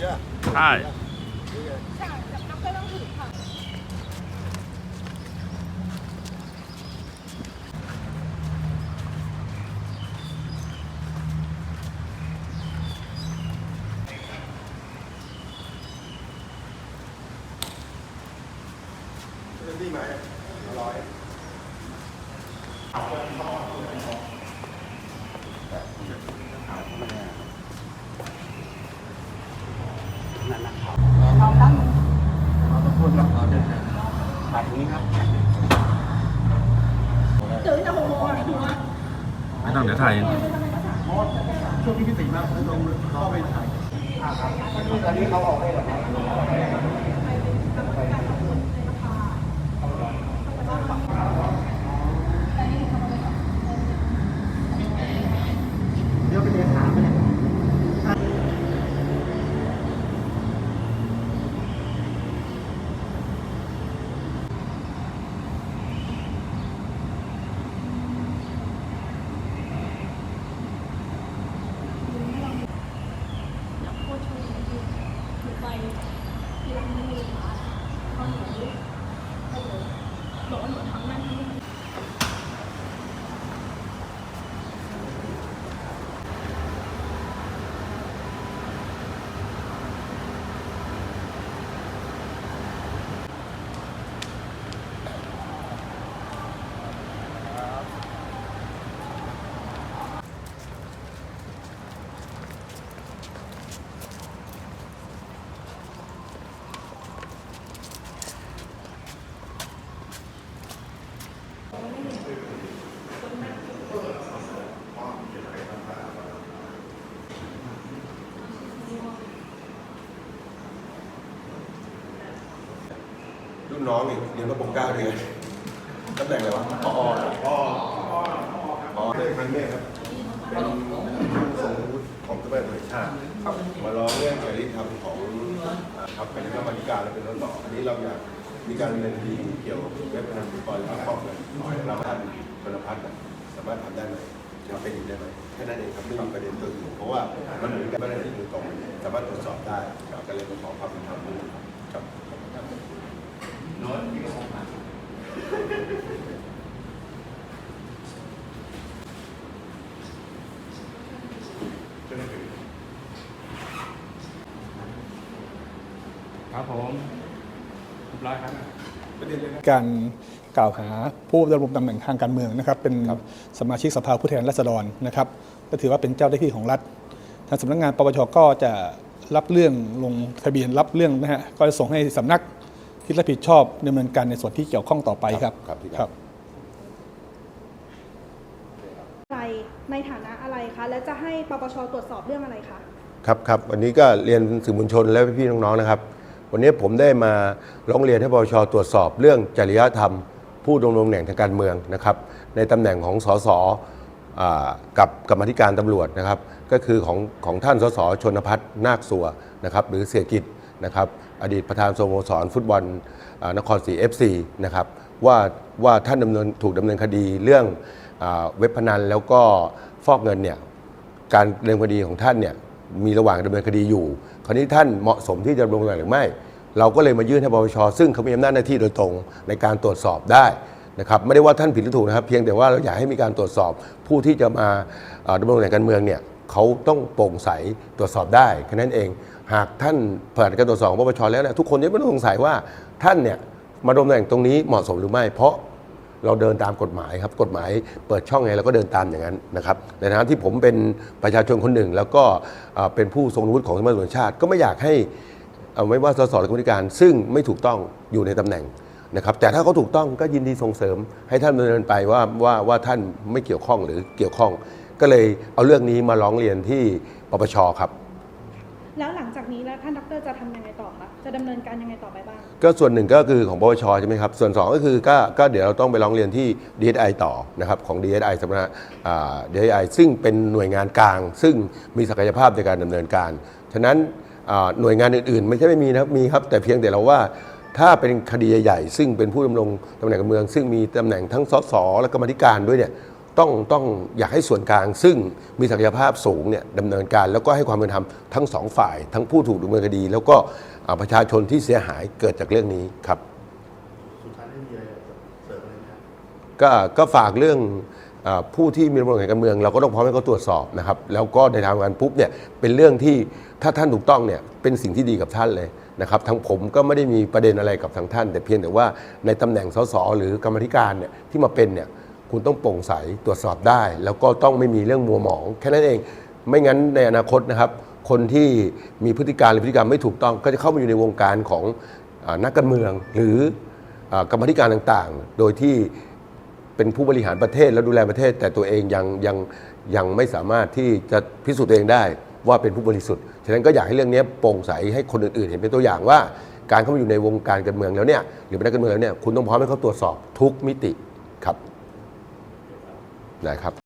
ใช่ใช่ดรต้องถือค่ะที่มาร้อย ตื่นแต่หกโมงอะหัว ไม่ต้องเดี๋ยว ถ่ายช่วงที่พี่ตีมาผมลงเข้าไปถ่ายตอนนี้เขาออกได้หรอเดี๋ยวไปเรียนถามไปเนี่ย อยากพูดช่วยคือคือไปที่ร้านไม่มีร้านตอนหนูโอ้โหบอกว่าหนูทำหน้าที่ รุ่นน้องนี่เรียนมาปกเก้าเดือนตำแหน่งอะไรวะพอพอพอเรื่องครั้งนี้ครับ เป็นผู้ทรงวุฒิของสมัยประชาติมาร้องเรื่องจริยธรรมของอ่าครับเป็นกรรมาธิการและเป็นต้นต่ออันนี้เราอยากมีการดำเนินคดีเกี่ยวกับเว็บพนันฟุตบอลและฟอกเงินเราทำคุณพัฒน์น่ะสามารถทำได้ไหมทำเป็นอยู่ได้ไหมแค่นั้นเองครับไม่มีประเด็นตัวอื่นเพราะว่ามันเหมือนกับเจ้าหน้าที่โดยตรงสามารถตรวจสอบได้ก็เลยมาขอความเป็นธรรมด้วยครับ ครับผมเรียบร้อยครับการกล่าวหาผู้ดำรงตำแหน่งทางการเมืองนะครับ เป็นสมาชิกสภาผู้แทนราษฎรนะครับ ก็ถือว่าเป็นเจ้าหน้าที่ของรัฐ ทางสำนักงานปปชก็จะรับเรื่องลงทะเบียนรับเรื่องนะฮะก็จะส่งให้สำนัก ที่รับผิดชอบดำเนินการในส่วนที่เกี่ยวข้องต่อไปครับ ครับพี่ครับ อะไรในฐานะอะไรคะ และจะให้ปปชตรวจสอบเรื่องอะไรคะ ครับครับวันนี้ก็เรียนสื่อมวลชนและพี่ๆน้องๆนะครับ วันนี้ผมได้มาร้องเรียนให้ปปชตรวจสอบเรื่องจริยธรรม ผู้ดำรงตำแหน่งทางการเมืองนะครับ ในตำแหน่งของสสอ่ากับกรรมาธิการตำรวจนะครับ ก็คือของของท่านสสชนพัฒน์นาคสัวนะครับ หรือเสียกิจ นะครับอดีตประธานสโมสรฟุตบอลนครศรี FC นะครับว่าว่าท่านดำเนินถูกดำเนินคดีเรื่องเว็บพนันแล้วก็ฟอกเงินเนี่ยการดำเนินคดีของท่านเนี่ยมีระหว่างดำเนินคดีอยู่ คราวนี้ท่านเหมาะสมที่จะดำรงตำแหน่งหรือไม่ เราก็เลยมายื่นให้ปปชซึ่งเขามีอำนาจหน้าที่โดยตรงในการตรวจสอบได้นะครับไม่ได้ว่าท่านผิดหรือถูกนะครับ เพียงแต่ว่าเราอยากให้มีการตรวจสอบผู้ที่จะมาดำรงตำแหน่งการเมืองเนี่ย เขาต้องโปร่งใสตรวจสอบได้แค่นั้นเอง หากท่านผ่านการตรวจสอบของปปชแล้วเนี่ยทุกคนจะไม่ต้องสงสัยว่าท่านเนี่ยมาดำรงตำแหน่งตรงนี้เหมาะสมหรือไม่ เพราะเราเดินตามกฎหมายครับกฎหมายเปิดช่องไงเราก็เดินตามอย่างนั้นนะครับในฐานะที่ผมเป็นประชาชนคนหนึ่ง แล้วก็เป็นผู้ทรงวุฒิของสมัชนชาติ ก็ไม่อยากให้ไม่ว่าสสหรือกรรมธิการ ซึ่งไม่ถูกต้องอยู่ในตำแหน่งนะครับแต่ถ้าเขาถูกต้องก็ยินดีส่งเสริมให้ท่านดำเนินไปว่าว่าว่าท่านไม่เกี่ยวข้องหรือเกี่ยวข้อง ก็เลยเอาเรื่องนี้มาร้องเรียนที่ปปชครับ แล้วหลังจากนี้แล้วท่านดรจะทำยังไงต่อคะจะดำเนินการยังไงต่อไปบ้าง ก็ส่วนหนึ่งก็คือของปปชใช่ไหมครับ ส่วน 2 ก็คือก็ก็เดี๋ยวเราต้องไปร้องเรียนที่ DSI ต่อนะครับของ DSI สำนักอ่า DSI ซึ่งเป็นหน่วยงานกลาง ซึ่งมีศักยภาพในการดำเนินการ ฉะนั้นอ่าหน่วยงานอื่นๆ ไม่ใช่ไม่มีนะครับมีครับ แต่เพียงแต่เราว่าถ้าเป็นคดีใหญ่ๆซึ่งเป็นผู้ดำรงตำแหน่งการเมือง ซึ่งมีตำแหน่งทั้งสสและกรรมาธิการด้วยเนี่ย ต้องต้องอยากให้ส่วนกลาง ซึ่งมีศักยภาพสูงเนี่ยดำเนินการแล้วก็ให้ความเป็นธรรมทั้งสองฝ่าย ทั้งผู้ถูกดำเนินคดี แล้วก็อ่าประชาชนที่เสียหายเกิดจากเรื่องนี้ครับสุดท้ายไม่มีอะไรเสริมอะไรไหมครับก็ก็ฝากเรื่องอาผู้ที่มีตำแหน่งการเมือง เราก็ต้องพร้อมให้เขาตรวจสอบนะครับ แล้วก็ในทางการปุ๊บเนี่ยเป็นเรื่องที่ถ้าท่านถูกต้องเนี่ยเป็นสิ่งที่ดีกับท่านเลยนะครับทางผมก็ไม่ได้มีประเด็นอะไรกับทางท่าน แต่เพียงแต่ว่าในตำแหน่งสสหรือกรรมาธิการเนี่ยที่มาเป็นเนี่ย คุณต้องโปร่งใสตรวจสอบได้ แล้วก็ต้องไม่มีเรื่องมัวหมอง แค่นั้นเอง ไม่งั้นในอนาคตนะครับ คนที่มีพฤติการหรือพฤติกรรมไม่ถูกต้อง ก็จะเข้ามาอยู่ในวงการของอนักการเมือง หรืออกรรมธิการต่างๆ โดยที่เป็นผู้บริหารประเทศและดูแลประเทศ แต่ตัวเองยังยังยังไม่สามารถที่จะพิสูจน์ตัวเองได้ว่าเป็นผู้บริสุทธิ์ ฉะนั้นก็อยากให้เรื่องนี้โปร่งใสให้คนอื่นๆ เห็นเป็นตัวอย่างว่า การเข้ามาอยู่ในวงการการเมืองแล้วเนี่ยหรือเป็นนักการเมืองแล้วเนี่ยคุณต้องพร้อมให้เขาตรวจสอบทุกมิติครับ นะครับ